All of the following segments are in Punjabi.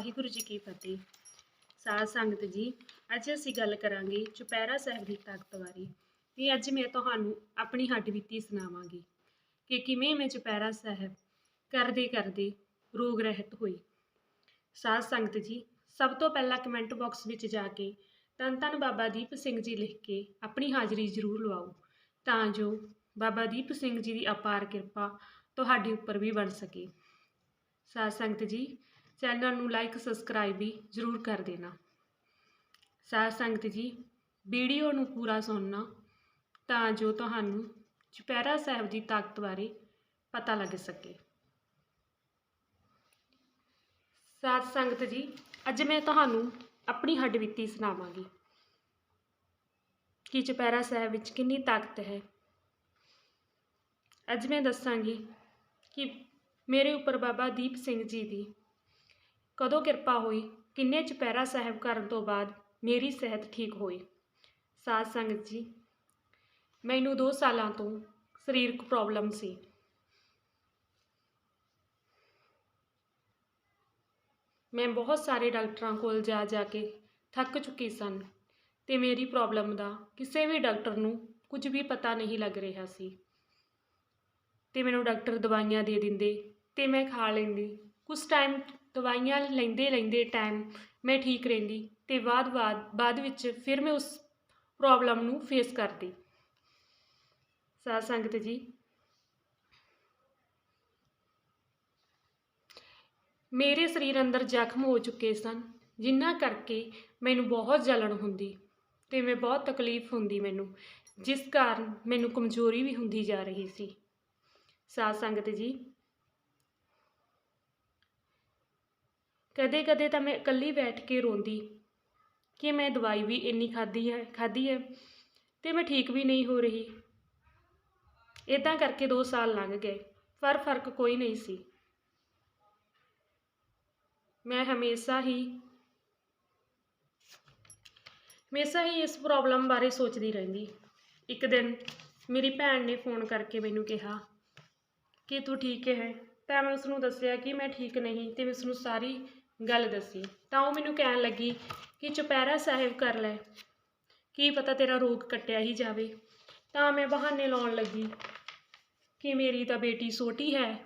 ਵਾਹਿਗੁਰੂ ਜੀ ਕੀ ਫਤਿਹ। ਸਾਧ ਸੰਗਤ ਜੀ, ਅੱਜ ਅਸੀਂ ਗੱਲ ਕਰਾਂਗੇ ਚੁਪਹਿਰਾ ਸਾਹਿਬ ਦੀ ਤਾਕਤ ਬਾਰੇ। ਤੇ ਅੱਜ ਮੈਂ ਤੁਹਾਨੂੰ ਆਪਣੀ ਹੱਡ ਬੀਤੀ ਸੁਣਾਵਾਂਗੀ ਕਿ ਕਿਵੇਂ ਮੈਂ ਚੁਪਹਿਰਾ ਸਾਹਿਬ ਕਰਦੇ ਕਰਦੇ ਰੋਗ ਰਹਿਤ ਹੋਈ। ਸਾਧ ਸੰਗਤ ਜੀ, ਸਭ ਤੋਂ ਪਹਿਲਾਂ ਕਮੈਂਟ ਬਾਕਸ ਵਿੱਚ ਜਾ ਕੇ ਤਨ ਧੰਨ ਬਾਬਾ ਦੀਪ ਸਿੰਘ ਜੀ ਲਿਖ ਕੇ ਆਪਣੀ ਹਾਜ਼ਰੀ ਜ਼ਰੂਰ ਲਵਾਓ। ਤਾਂ ਜੋ ਬਾਬਾ ਦੀਪ ਸਿੰਘ ਜੀ ਦੀ ਅਪਾਰ ਕਿਰਪਾ ਤੁਹਾਡੇ ਉੱਪਰ ਵੀ ਬਣ ਸਕੇ। ਸਾਧ ਸੰਗਤ ਜੀ ਚੈਨਲ ਨੂੰ ਲਾਈਕ, ਸਬਸਕ੍ਰਾਈਬ ਵੀ ਜ਼ਰੂਰ ਕਰ ਦੇਣਾ। ਸਾਧ ਸੰਗਤ ਜੀ, ਵੀਡੀਓ ਨੂੰ ਪੂਰਾ ਸੁਣਨਾ ਤਾਂ ਜੋ ਤੁਹਾਨੂੰ ਚੁਪਹਿਰਾ ਸਾਹਿਬ ਦੀ ਤਾਕਤ ਬਾਰੇ ਪਤਾ ਲੱਗ ਸਕੇ। ਸਾਧ ਸੰਗਤ ਜੀ, ਅੱਜ ਮੈਂ ਤੁਹਾਨੂੰ ਆਪਣੀ ਹੱਡਬੀਤੀ ਸੁਣਾਵਾਂਗੀ। ਕਿ ਚੁਪਹਿਰਾ ਸਾਹਿਬ ਵਿੱਚ ਕਿੰਨੀ ਤਾਕਤ ਹੈ। ਅੱਜ ਮੈਂ ਦੱਸਾਂਗੀ ਕਿ ਮੇਰੇ ਉੱਪਰ ਬਾਬਾ ਦੀਪ ਸਿੰਘ ਜੀ ਦੀ ਕਦੋਂ ਕਿਰਪਾ ਹੋਈ? ਕਿੰਨੇ ਚੁਪਹਿਰਾ ਸਾਹਿਬ ਕਰਨ ਤੋਂ ਬਾਅਦ ਮੇਰੀ ਸਿਹਤ ਠੀਕ ਹੋਈ? ਸਾਧ ਸੰਗਤ ਜੀ, ਮੈਨੂੰ 2 ਸਾਲਾਂ ਤੋਂ ਸਰੀਰਕ ਪ੍ਰੋਬਲਮ ਸੀ। ਮੈਂ ਬਹੁਤ ਸਾਰੇ ਡਾਕਟਰਾਂ ਕੋਲ ਜਾ ਜਾ ਕੇ ਥੱਕ ਚੁੱਕੀ ਸਨ ਤੇ ਮੇਰੀ ਪ੍ਰੋਬਲਮ ਦਾ ਕਿਸੇ ਵੀ ਡਾਕਟਰ ਨੂੰ ਕੁਝ ਵੀ ਪਤਾ ਨਹੀਂ ਲੱਗ ਰਿਹਾ ਸੀ। ਤੇ ਮੈਨੂੰ ਡਾਕਟਰ ਦਵਾਈਆਂ ਦੇ ਦਿੰਦੇ ਤੇ ਮੈਂ ਖਾ ਲੈਂਦੀ। ਕੁਝ ਟਾਈਮ ਦਵਾਈਆਂ ਲੈਂਦੇ ਲੈਂਦੇ ਟਾਈਮ ਮੈਂ ਠੀਕ ਰਹਿੰਦੀ ਤੇ ਬਾਅਦ ਬਾਅਦ ਬਾਅਦ ਵਿੱਚ ਫਿਰ ਮੈਂ ਉਸ ਪ੍ਰੋਬਲਮ ਨੂੰ ਫੇਸ ਕਰਦੀ। ਸਾਧ ਸੰਗਤ ਜੀ। ਮੇਰੇ ਸਰੀਰ ਅੰਦਰ ਜ਼ਖਮ ਹੋ ਚੁੱਕੇ ਸਨ ਜਿਨ੍ਹਾਂ ਕਰਕੇ ਮੈਨੂੰ ਬਹੁਤ ਜਲਣ ਹੁੰਦੀ ਤੇ ਮੈਂ ਬਹੁਤ ਤਕਲੀਫ ਹੁੰਦੀ ਮੈਨੂੰ, ਜਿਸ ਕਾਰਨ ਮੈਨੂੰ ਕਮਜ਼ੋਰੀ ਵੀ ਹੁੰਦੀ ਜਾ ਰਹੀ ਸੀ। ਸਾਧ ਸੰਗਤ ਜੀ। ਕਦੇ ਕਦੇ ਤਾਂ ਮੈਂ ਇਕੱਲੀ ਬੈਠ ਕੇ ਰੋਂਦੀ ਕਿ ਮੈਂ ਦਵਾਈ ਵੀ ਇੰਨੀ ਖਾਧੀ ਹੈ ਖਾਧੀ ਹੈ ਤੇ ਮੈਂ ਠੀਕ ਵੀ ਨਹੀਂ ਹੋ ਰਹੀ। ਇਦਾਂ ਕਰਕੇ 2 ਸਾਲ ਲੰਘ ਗਏ, ਪਰ ਫ਼ਰਕ ਕੋਈ ਨਹੀਂ ਸੀ। ਮੈਂ ਹਮੇਸ਼ਾ ਹੀ ਹਮੇਸ਼ਾ ਹੀ ਇਸ ਪ੍ਰੋਬਲਮ ਬਾਰੇ ਸੋਚਦੀ ਰਹਿੰਦੀ। ਇੱਕ ਦਿਨ ਮੇਰੀ ਭੈਣ ਨੇ ਫੋਨ ਕਰਕੇ ਮੈਨੂੰ ਕਿਹਾ ਕਿ ਤੂੰ ਠੀਕ ਹੈ, ਤਾਂ ਮੈਂ ਉਸ ਨੂੰ ਦੱਸਿਆ ਕਿ ਮੈਂ ਠੀਕ ਨਹੀਂ ਤੇ ਮੈਂ ਉਸ ਨੂੰ ਸਾਰੀ ਗੱਲ ਦੱਸੀ। ਤਾਂ ਉਹ ਮੈਨੂੰ ਕਹਿਣ ਲੱਗੀ ਕਿ ਚੁਪਹਿਰਾ ਸਾਹਿਬ ਕਰ ਲੈ। ਕੀ ਪਤਾ ਤੇਰਾ ਰੋਗ ਕੱਟਿਆ ਹੀ ਜਾਵੇ। ਤਾਂ ਮੈਂ ਬਹਾਨੇ ਲਾਉਣ ਲੱਗੀ ਕਿ ਮੇਰੀ ਤਾਂ ਬੇਟੀ ਛੋਟੀ ਹੈ।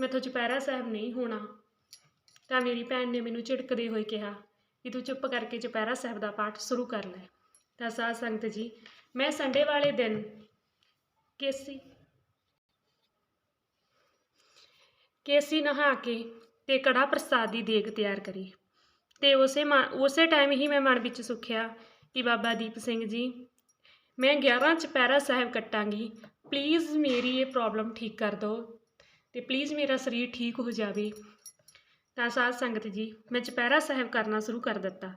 ਮੈਥੋਂ ਚੁਪਹਿਰਾ ਸਾਹਿਬ ਨਹੀਂ ਹੋਣਾ। ਤਾਂ ਮੇਰੀ ਭੈਣ ਨੇ ਮੈਨੂੰ ਝਿੜਕਦੇ ਹੋਏ ਕਿਹਾ ਕਿ ਤੂੰ ਚੁੱਪ ਕਰਕੇ ਚੁਪਹਿਰਾ ਸਾਹਿਬ ਦਾ ਪਾਠ ਸ਼ੁਰੂ ਕਰ ਲੈ। ਤਾਂ ਸਾਧ ਸੰਗਤ ਜੀ, ਮੈਂ ਸੰਡੇ ਵਾਲੇ ਦਿਨ ਕੇਸੀ ਕੇਸੀ ਨਹਾ ਕੇ ਤੇ ਕੜਾ ਪ੍ਰਸਾਦ ਦੀ ਦੇਗ ਤਿਆਰ ਕਰੀ। ਤੇ ਉਸੇ ਮਨ- ਉਸੇ ਟਾਈਮ ਹੀ ਮੈਂ ਮਨ ਵਿੱਚ ਸੁਖਿਆ ਕਿ ਬਾਬਾ ਦੀਪ ਸਿੰਘ ਜੀ, ਮੈਂ 11 ਚੁਪਹਿਰਾ ਸਾਹਿਬ ਕੱਟਾਂਗੀ। ਪਲੀਜ਼ ਮੇਰੀ ਇਹ ਪ੍ਰੋਬਲਮ ਠੀਕ ਕਰ ਦਿਓ ਤੇ ਪਲੀਜ਼ ਮੇਰਾ ਸਰੀਰ ਠੀਕ ਹੋ ਜਾਵੇ। ਤਾਂ ਸਾਧ ਸੰਗਤ ਜੀ, ਮੈਂ ਚੁਪਹਿਰਾ ਸਾਹਿਬ ਕਰਨਾ ਸ਼ੁਰੂ ਕਰ ਦਿੱਤਾ।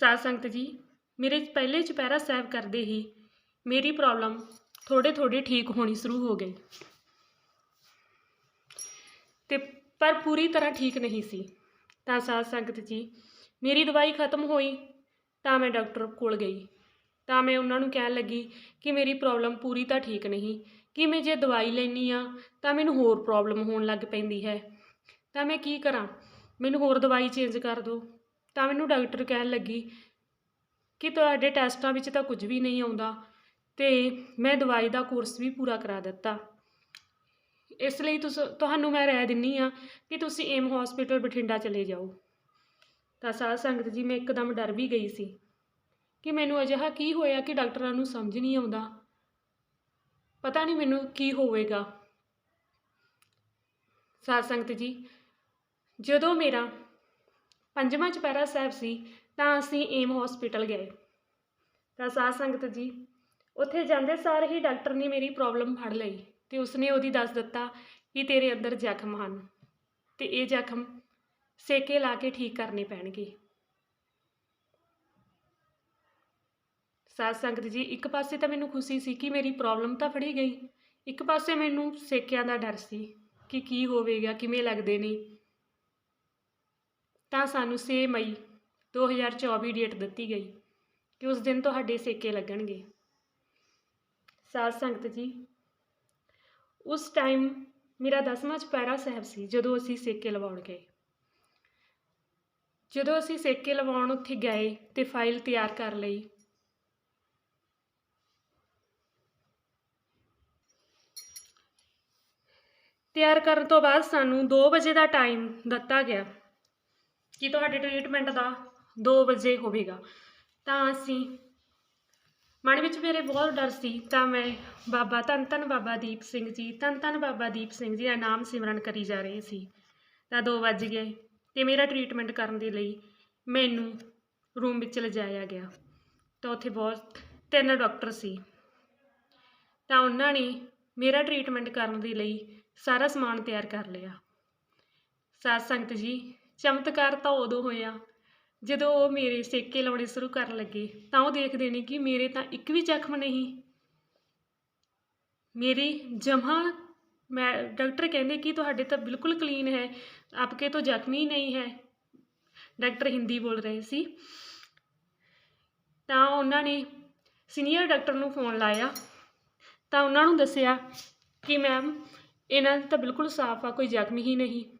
ਸਾਧ ਸੰਗਤ ਜੀ, ਮੇਰੇ ਪਹਿਲੇ ਚੁਪਹਿਰਾ ਸਾਹਿਬ ਕਰਦੇ ਹੀ ਮੇਰੀ ਪ੍ਰੋਬਲਮ ਥੋੜੇ ਥੋੜੇ ਠੀਕ ਹੋਣੀ ਸ਼ੁਰੂ ਹੋ ਗਈ। ਤੇ ਪਰ ਪੂਰੀ ਤਰ੍ਹਾਂ ਠੀਕ ਨਹੀਂ ਸੀ। ਤਾਂ ਸਾਧ ਸੰਗਤ ਜੀ, ਮੇਰੀ ਦਵਾਈ ਖਤਮ ਹੋਈ ਤਾਂ ਮੈਂ ਡਾਕਟਰ ਕੋਲ ਗਈ। ਤਾਂ ਮੈਂ ਉਹਨਾਂ ਨੂੰ ਕਹਿਣ ਲੱਗੀ ਕਿ ਮੇਰੀ ਪ੍ਰੋਬਲਮ ਪੂਰੀ ਤਾਂ ਠੀਕ ਨਹੀਂ, ਕਿ ਮੈਂ ਜੇ ਦਵਾਈ ਲੈਣੀ ਆ ਤਾਂ ਮੈਨੂੰ ਹੋਰ ਪ੍ਰੋਬਲਮ ਹੋਣ ਲੱਗ ਪੈਂਦੀ ਹੈ। ਤਾਂ ਮੈਂ ਕੀ ਕਰਾਂ? ਮੈਨੂੰ ਹੋਰ ਦਵਾਈ ਚੇਂਜ ਕਰ ਦਿਓ। ਤਾਂ ਮੈਨੂੰ ਡਾਕਟਰ ਕਹਿਣ ਲੱਗੀ ਕਿ ਤੁਹਾਡੇ ਟੈਸਟਾਂ ਵਿੱਚ ਤਾਂ ਕੁਝ ਵੀ ਨਹੀਂ ਆਉਂਦਾ ਤੇ ਮੈਂ ਦਵਾਈ ਦਾ ਕੋਰਸ ਵੀ ਪੂਰਾ ਕਰਾ ਦਿੱਤਾ। ਇਸ ਲਈ ਤੁਸ, ਤੁਹਾਨੂੰ ਮੈਂ ਰਾਏ ਦਿੰਨੀ ਆ ਕਿ ਤੁਸੀਂ ਏਮ ਹਸਪੀਟਲ ਬਠਿੰਡਾ ਚਲੇ ਜਾਓ। ਤਾਂ ਸਾਧ ਸੰਗਤ ਜੀ, ਮੈਂ ਇੱਕਦਮ ਡਰ ਵੀ ਗਈ ਸੀ ਕਿ ਮੈਨੂੰ ਅਜਿਹਾ ਕੀ ਹੋਇਆ ਕਿ ਡਾਕਟਰਾਂ ਨੂੰ ਸਮਝ ਨਹੀਂ ਆਉਂਦਾ। ਪਤਾ ਨਹੀਂ ਮੈਨੂੰ ਕੀ ਹੋਵੇਗਾ। ਸਾਧ ਸੰਗਤ ਜੀ, ਜਦੋਂ ਮੇਰਾ ਪੰਜਵਾਂ ਚੁਪਹਿਰਾ ਸਾਹਿਬ ਸੀ, ਤਾਂ ਅਸੀਂ ਏਮ ਹਸਪੀਟਲ ਗਏ। ਤਾਂ ਸਾਧ ਸੰਗਤ ਜੀ, ਉੱਥੇ ਜਾਂਦੇ ਸਾਰ ਹੀ ਡਾਕਟਰ ਨੇ ਮੇਰੀ ਪ੍ਰੋਬਲਮ ਫੜ ਲਈ। ਤੇ ਉਸਨੇ ਉਹਦੀ ਦੱਸ ਦਿੱਤਾ ਕਿ ਤੇਰੇ ਅੰਦਰ ਜ਼ਖਮ ਹਨ ਤੇ ਇਹ ਜ਼ਖਮ ਸੇਕੇ ਲਾ ਕੇ ਠੀਕ ਕਰਨੇ ਪੈਣਗੇ। ਸਾਧ ਸੰਗਤ ਜੀ, ਇੱਕ ਪਾਸੇ ਤਾਂ ਮੈਨੂੰ ਖੁਸ਼ੀ ਸੀ ਕਿ ਮੇਰੀ ਪ੍ਰੋਬਲਮ ਤਾਂ ਫੜੀ ਗਈ। ਇੱਕ ਪਾਸੇ ਮੈਨੂੰ ਸੇਕਿਆਂ ਦਾ ਡਰ ਸੀ ਕਿ ਕੀ ਹੋਵੇਗਾ, ਕਿਵੇਂ ਲੱਗਦੇ ਨੇ। ਤਾਂ ਸਾਨੂੰ 6 ਮਈ 2024 ਡੇਟ ਦਿੱਤੀ ਗਈ ਕਿ ਉਸ ਦਿਨ ਤੁਹਾਡੇ ਸੇਕੇ ਲੱਗਣਗੇ। ਸਾਧ ਸੰਗਤ ਜੀ ਉਸ ਟਾਈਮ ਮੇਰਾ ਦਸਵਾਂ ਚੁਪਹਿਰਾ ਸਾਹਿਬ ਸੀ, ਜਦੋਂ ਅਸੀਂ ਸੇਕੇ ਲਵਾਉਣ ਗਏ। ਜਦੋਂ ਅਸੀਂ ਸੇਕੇ ਲਵਾਉਣ ਉੱਥੇ ਗਏ ਤੇ ਫਾਈਲ ਤਿਆਰ ਕਰ ਲਈ। ਤਿਆਰ ਕਰਨ ਤੋਂ ਬਾਅਦ ਸਾਨੂੰ 2 ਵਜੇ ਦਾ ਟਾਈਮ ਦਿੱਤਾ ਗਿਆ। ਕਿ ਤੁਹਾਡੇ ਟ੍ਰੀਟਮੈਂਟ ਦਾ 2 ਵਜੇ ਹੋਵੇਗਾ? ਤਾਂ ਅਸੀਂ ਮਨ ਵਿੱਚ ਮੇਰੇ ਬਹੁਤ ਡਰ ਸੀ, ਤਾਂ ਮੈਂ ਬਾਬਾ ਧੰਨ ਧੰਨ ਬਾਬਾ ਦੀਪ ਸਿੰਘ ਜੀ, ਧੰਨ ਧੰਨ ਬਾਬਾ ਦੀਪ ਸਿੰਘ ਜੀ ਦਾ ਨਾਮ ਸਿਮਰਨ ਕਰੀ ਜਾ ਰਹੀ ਸੀ। ਤਾਂ 2 ਵੱਜ ਗਏ ਤੇ ਮੇਰਾ ਟ੍ਰੀਟਮੈਂਟ ਕਰਨ ਦੇ ਲਈ ਮੈਨੂੰ ਰੂਮ ਵਿੱਚ ਲਿਜਾਇਆ ਗਿਆ। ਤਾਂ ਉੱਥੇ ਬਹੁਤ, ਤਿੰਨ ਡਾਕਟਰ ਸੀ। ਤਾਂ ਉਹਨਾਂ ਨੇ ਮੇਰਾ ਟ੍ਰੀਟਮੈਂਟ ਕਰਨ ਦੇ ਲਈ ਸਾਰਾ ਸਮਾਨ ਤਿਆਰ ਕਰ ਲਿਆ। ਸਾਧ ਸੰਗਤ ਜੀ, ਚਮਤਕਾਰ ਤਾਂ ਉਦੋਂ ਹੋਇਆ ਜਦੋਂ ਉਹ ਮੇਰੇ ਸੇਕੇ ਲਾਉਣੇ ਸ਼ੁਰੂ ਕਰਨ ਲੱਗੇ, ਤਾਂ ਉਹ ਦੇਖਦੇ ਨੇ ਕਿ ਮੇਰੇ ਤਾਂ ਇੱਕ ਵੀ ਜ਼ਖਮ ਨਹੀਂ। ਮੇਰੀ ਜਮਾ ਮੈਂ, ਡਾਕਟਰ ਕਹਿੰਦੇ ਕਿ ਤੁਹਾਡੇ ਤਾਂ ਬਿਲਕੁਲ ਕਲੀਨ ਹੈ, ਆਪਕੇ ਤਾਂ ਜ਼ਖਮ ਹੀ ਨਹੀਂ ਹੈ। ਡਾਕਟਰ ਹਿੰਦੀ ਬੋਲ ਰਹੇ ਸੀ। ਤਾਂ ਉਹਨਾਂ ਨੇ ਸੀਨੀਅਰ ਡਾਕਟਰ ਨੂੰ ਫੋਨ ਲਾਇਆ। ਤਾਂ ਉਹਨਾਂ ਨੂੰ ਦੱਸਿਆ ਕਿ, ਮੈਮ, ਇਹਨਾਂ ਦਾ ਤਾਂ ਬਿਲਕੁਲ ਸਾਫ਼ ਆ, ਕੋਈ ਜ਼ਖਮ ਹੀ ਨਹੀਂ।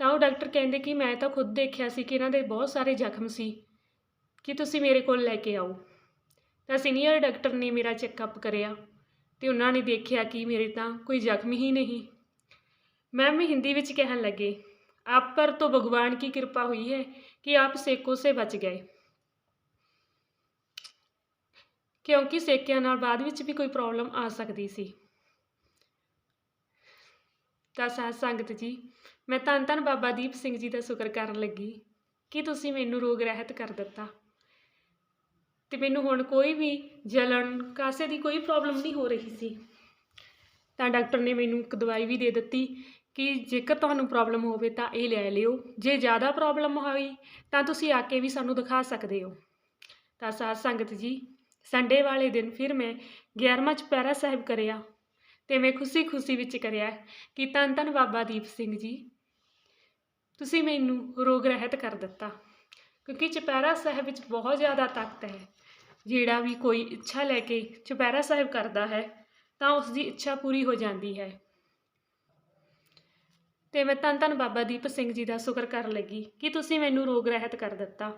ਤਾਂ ਉਹ ਡਾਕਟਰ ਕਹਿੰਦੇ ਕਿ ਮੈਂ ਤਾਂ ਖੁਦ ਦੇਖਿਆ ਸੀ ਕਿ ਇਹਨਾਂ ਦੇ ਬਹੁਤ ਸਾਰੇ ਜ਼ਖਮ ਸੀ, ਕਿ ਤੁਸੀਂ ਮੇਰੇ ਕੋਲ ਲੈ ਕੇ ਆਓ। ਤਾਂ ਸੀਨੀਅਰ ਡਾਕਟਰ ਨੇ ਮੇਰਾ ਚੈੱਕਅਪ ਕਰਿਆ ਤੇ ਉਹਨਾਂ ਨੇ ਦੇਖਿਆ ਕਿ ਮੇਰੇ ਤਾਂ ਕੋਈ ਜ਼ਖਮ ਹੀ ਨਹੀਂ। ਮੈਮ ਹਿੰਦੀ ਵਿੱਚ ਕਹਿਣ ਲੱਗੇ, ਆਪ ਪਰ ਤੋਂ ਭਗਵਾਨ ਕੀ ਕਿਰਪਾ ਹੋਈ ਹੈ ਕਿ ਆਪ ਸੇਕੋ ਸੇ ਬਚ ਗਏ? ਕਿਉਂਕਿ ਸੇਕਿਆਂ ਨਾਲ ਬਾਅਦ ਵਿੱਚ ਵੀ ਕੋਈ ਪ੍ਰੋਬਲਮ ਆ ਸਕਦੀ ਸੀ। ਤਾਂ ਸਾਧ ਸੰਗਤ ਜੀ, ਮੈਂ ਧੰਨ ਧੰਨ ਬਾਬਾ ਦੀਪ ਸਿੰਘ ਜੀ ਦਾ ਸ਼ੁਕਰ ਕਰਨ ਲੱਗੀ ਕਿ ਤੁਸੀਂ ਮੈਨੂੰ ਰੋਗ ਰਹਿਤ ਕਰ ਦਿੱਤਾ। ਤੇ ਮੈਨੂੰ ਹੁਣ ਕੋਈ ਵੀ ਜਲਣ, ਕਾਸੇ ਦੀ ਕੋਈ ਪ੍ਰੋਬਲਮ ਨਹੀਂ ਹੋ ਰਹੀ ਸੀ। ਤਾਂ ਡਾਕਟਰ ਨੇ ਮੈਨੂੰ ਇੱਕ ਦਵਾਈ ਵੀ ਦੇ ਦਿੱਤੀ ਕਿ ਜੇਕਰ ਤੁਹਾਨੂੰ ਪ੍ਰੋਬਲਮ ਹੋਵੇ ਤਾਂ ਇਹ ਲੈ ਲਿਓ। ਜੇ ਜ਼ਿਆਦਾ ਪ੍ਰੋਬਲਮ ਹੋਈ ਤਾਂ ਤੁਸੀਂ ਆ ਕੇ ਵੀ ਸਾਨੂੰ ਦਿਖਾ ਸਕਦੇ ਹੋ। ਤਾਂ ਸਾਧ ਸੰਗਤ ਜੀ, ਸੰਡੇ ਵਾਲੇ ਦਿਨ ਫਿਰ ਮੈਂ 11ਵਾਂ ਚੁਪਹਿਰਾ ਸਾਹਿਬ ਕਰਿਆ। ਤੇ ਮੈਂ ਖੁਸ਼ੀ-ਖੁਸ਼ੀ ਵਿੱਚ ਕਰਿਆ ਕਿ ਧੰਨ ਧੰਨ ਬਾਬਾ ਦੀਪ ਸਿੰਘ ਜੀ, ਤੁਸੀਂ ਮੈਨੂੰ ਰੋਗ ਰਹਿਤ ਕਰ ਦਿੱਤਾ। ਕਿਉਂਕਿ ਚੁਪਹਿਰਾ ਸਾਹਿਬ ਵਿੱਚ ਬਹੁਤ ਜ਼ਿਆਦਾ ਤਾਕਤ ਹੈ। ਜਿਹੜਾ ਵੀ ਕੋਈ ਇੱਛਾ ਲੈ ਕੇ ਚੁਪਹਿਰਾ ਸਾਹਿਬ ਕਰਦਾ ਹੈ, ਤਾਂ ਉਸ ਦੀ ਇੱਛਾ ਪੂਰੀ ਹੋ ਜਾਂਦੀ ਹੈ। ਤੇ ਮੈਂ ਧੰਨ ਧੰਨ ਬਾਬਾ ਦੀਪ ਸਿੰਘ ਜੀ ਦਾ ਸ਼ੁਕਰ ਕਰਨ ਲੱਗੀ ਕਿ ਤੁਸੀਂ ਮੈਨੂੰ ਰੋਗ ਰਹਿਤ ਕਰ ਦਿੱਤਾ।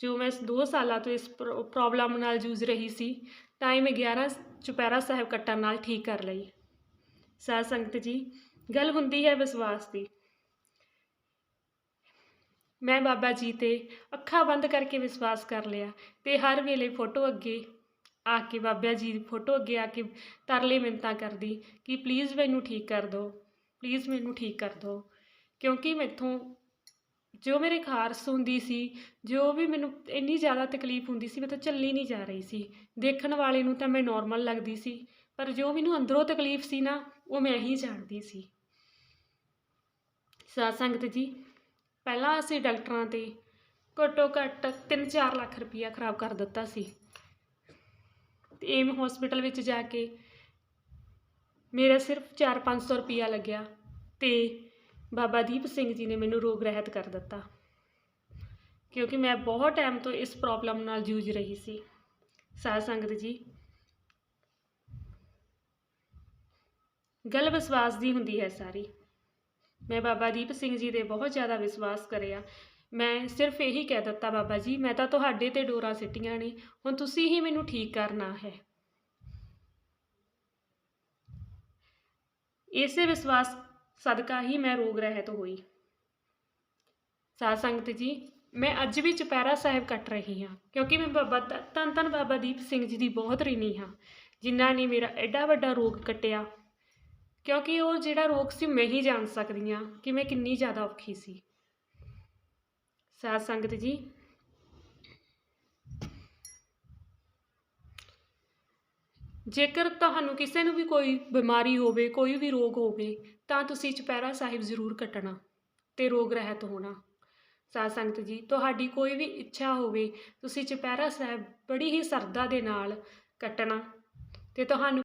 ਜੋ ਮੈਂ 2 ਸਾਲਾਂ ਤੋਂ ਇਸ ਪ੍ਰੋਬਲਮ ਨਾਲ ਜੂਝ ਰਹੀ ਸੀ, ਤਾਂ ਇਹ ਮੈਂ 11 ਚੁਪਹਿਰਾ ਸਾਹਿਬ ਕੱਟਣ ਨਾਲ ਠੀਕ ਕਰ ਲਈ। ਸਾਧ ਸੰਗਤ ਜੀ, ਗੱਲ ਹੁੰਦੀ ਹੈ ਵਿਸ਼ਵਾਸ ਦੀ। ਮੈਂ ਬਾਬਾ ਜੀ ਤੇ ਅੱਖਾਂ ਬੰਦ ਕਰਕੇ ਵਿਸ਼ਵਾਸ ਕਰ ਲਿਆ ਤੇ ਹਰ ਵੇਲੇ ਫੋਟੋ ਅੱਗੇ ਆ ਕੇ, ਬਾਬਾ ਜੀ ਦੀ ਫੋਟੋ ਅੱਗੇ ਆ ਕੇ ਤਰਲੇ ਮਿੰਤਾਂ ਕਰਦੀ ਕਿ ਪਲੀਜ਼ ਮੈਨੂੰ ਠੀਕ ਕਰ ਦਿਓ ਪਲੀਜ਼ ਮੈਨੂੰ ਠੀਕ ਕਰ ਦਿਓ। ਕਿਉਂਕਿ ਮੈਥੋਂ ਜੋ ਮੇਰੇ ਖਾਰਸ ਹੁੰਦੀ ਸੀ, ਜੋ ਵੀ ਮੈਨੂੰ ਇੰਨੀ ਜ਼ਿਆਦਾ ਤਕਲੀਫ ਹੁੰਦੀ ਸੀ, ਮੈਂ ਤਾਂ ਚੱਲੀ ਨਹੀਂ ਜਾ ਰਹੀ ਸੀ। ਦੇਖਣ ਵਾਲੇ ਨੂੰ ਤਾਂ ਮੈਂ ਨਾਰਮਲ ਲੱਗਦੀ ਸੀ। ਪਰ ਜੋ ਮੈਨੂੰ ਅੰਦਰੋਂ ਤਕਲੀਫ ਸੀ ਨਾ, ਉਹ ਮੈਂ ਹੀ ਜਾਣਦੀ ਸੀ। ਸਾਧ ਸੰਗਤ ਜੀ, ਪਹਿਲਾਂ ਅਸੀਂ ਡਾਕਟਰਾਂ ਤੇ ਘੱਟੋ ਘੱਟ 3-4 ਲੱਖ ਰੁਪਈਆ ਖਰਾਬ ਕਰ ਦਿੱਤਾ ਸੀ। ਤੇ ਏਮ ਹਸਪੀਟਲ ਵਿੱਚ ਜਾ ਕੇ ਮੇਰਾ ਸਿਰਫ 4-500 ਰੁਪਈਆ ਲੱਗਿਆ ਤੇ ਬਾਬਾ ਦੀਪ ਸਿੰਘ ਜੀ ਨੇ ਮੈਨੂੰ ਰੋਗ ਰਹਿਤ ਕਰ ਦਿੱਤਾ। ਕਿਉਂਕਿ ਮੈਂ ਬਹੁਤ ਟਾਈਮ ਤੋਂ ਇਸ ਪ੍ਰੋਬਲਮ ਨਾਲ ਜੂਝ ਰਹੀ ਸੀ। ਸਾਧ ਸੰਗਤ ਜੀ ਗੱਲ ਵਿਸ਼ਵਾਸ ਦੀ ਹੁੰਦੀ ਹੈ ਸਾਰੀ। ਮੈਂ ਬਾਬਾ ਦੀਪ ਸਿੰਘ ਜੀ ਦੇ ਬਹੁਤ ਜ਼ਿਆਦਾ ਵਿਸ਼ਵਾਸ ਕਰਿਆ। ਮੈਂ ਸਿਰਫ ਇਹੀ ਕਹਿ ਦਿੱਤਾ, ਬਾਬਾ ਜੀ, ਮੈਂ ਤਾਂ ਤੁਹਾਡੇ ਤੇ ਡੋਰਾਂ ਸਿੱਟੀਆਂ ਨੇ, ਹੁਣ ਤੁਸੀਂ ਹੀ ਮੈਨੂੰ ਠੀਕ ਕਰਨਾ ਹੈ। ਇਸੇ ਵਿਸ਼ਵਾਸ ਸਦਕਾ ਹੀ ਮੈਂ ਰੋਗ ਰਹਿਤ ਹੋਈ। ਸਾਧ ਸੰਗਤ ਜੀ, ਮੈਂ ਅੱਜ ਵੀ ਚੁਪਹਿਰਾ ਸਾਹਿਬ ਕੱਟ ਰਹੀ ਹਾਂ, ਕਿਉਂਕਿ ਮੈਂ ਬਾਬਾ ਤਨ ਤਨ ਧੰਨ ਬਾਬਾ ਦੀਪ ਸਿੰਘ ਜੀ ਦੀ ਬਹੁਤ ਰਿਣੀ ਹਾਂ, ਜਿਨ੍ਹਾਂ ਨੇ ਮੇਰਾ ਐਡਾ ਵੱਡਾ ਰੋਗ ਕੱਟਿਆ। ਕਿਉਂਕਿ ਉਹ ਜਿਹੜਾ ਰੋਗ ਸੀ ਮੈਂ ਹੀ ਜਾਣ ਸਕਦੀ ਹਾਂ ਕਿ ਮੈਂ ਕਿੰਨੀ ਜ਼ਿਆਦਾ ਔਖੀ ਸੀ। ਸਾਧ ਸੰਗਤ ਜੀ। ਜੇਕਰ ਤੁਹਾਨੂੰ ਕਿਸੇ ਨੂੰ ਵੀ ਕੋਈ ਬਿਮਾਰੀ ਹੋਵੇ, ਕੋਈ ਵੀ ਰੋਗ ਹੋਵੇ, ਤਾਂ ਤੁਸੀਂ ਚੁਪਹਿਰਾ ਸਾਹਿਬ ਜ਼ਰੂਰ ਕੱਟਣਾ ਤੇ ਰੋਗ ਰਹਿਤ ਹੋਣਾ। ਸਾਧ ਸੰਗਤ ਜੀ, ਤੁਹਾਡੀ ਕੋਈ ਵੀ ਇੱਛਾ ਹੋਵੇ, ਤੁਸੀਂ ਚੁਪਹਿਰਾ ਸਾਹਿਬ ਬੜੀ ਹੀ ਸਰਦਾ ਦੇ ਨਾਲ ਕੱਟਣਾ ਤੇ ਤੁਹਾਨੂੰ